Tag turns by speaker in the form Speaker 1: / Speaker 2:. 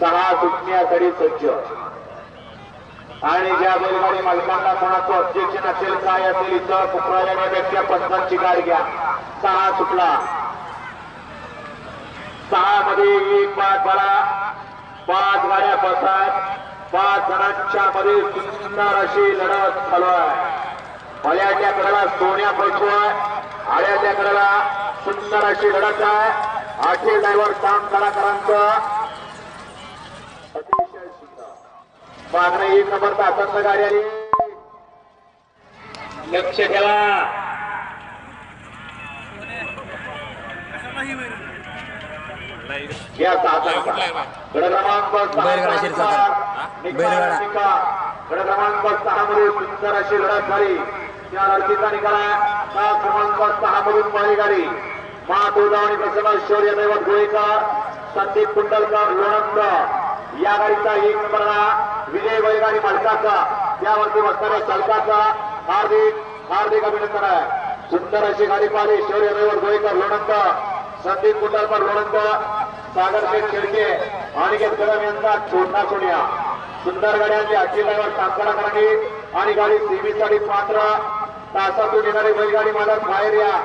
Speaker 1: सहा सुटण्यासाठी सज्ज. आणि ज्या बैलगाडी मालकांना कोणाचं ऑब्जेक्शन असेल काय असेल इथं कुपराजाण्यापेक्षा पंचांची गाड घ्या. सहा सुटला. सहा मध्ये एक पाच बारा. पाच गाड्या बसतात पाच जणांच्या मध्ये सुंदर अशी लढत चालू आहे कडेला सोन्या पळतोय आड्याच्या कडेला सुंदर अशी लढत आहे. आठे ड्रायव्हर काम कलाकारांचं अतिशय सुंदर मागणं एक नंबर तासांचं गाडी आली लक्ष ठेवा. या सातारचा गड क्रमांक
Speaker 2: बैलगाडा शिरसाचा. बैलगाडा.
Speaker 1: गड क्रमांक सहा मध्ये सुंदर अशी लढत झाली. त्या लढतीचा निकाल आहे. का क्रमांक सहा मधून पहिली गाडी. मा तुळजा आणि प्रसन्न शौर्य दैवत गोळेकर संदीप कुंडलकर लोणंद. या गाडीचा एक नंबरला विजय बैलगाडी मालकाचा. त्यावरती बसणाऱ्या चालकाचा हार्दिक हार्दिक अभिनंदन आहे. सुंदर अशी गाडी पाहिली शौर्य दैवत गोळेकर लोणंद. संदीप कुंडलकर लोणंद सागर शेठ शेडके अनिकेत कदम यांचा छोटा सोनिया. सुंदर गाड्यांची आजची ड्रायव्हर कामकारा करावी आणि गाडी सीमेसाठी पात्र. तासातून येणारी बैलगाडी मालक बाहेर या.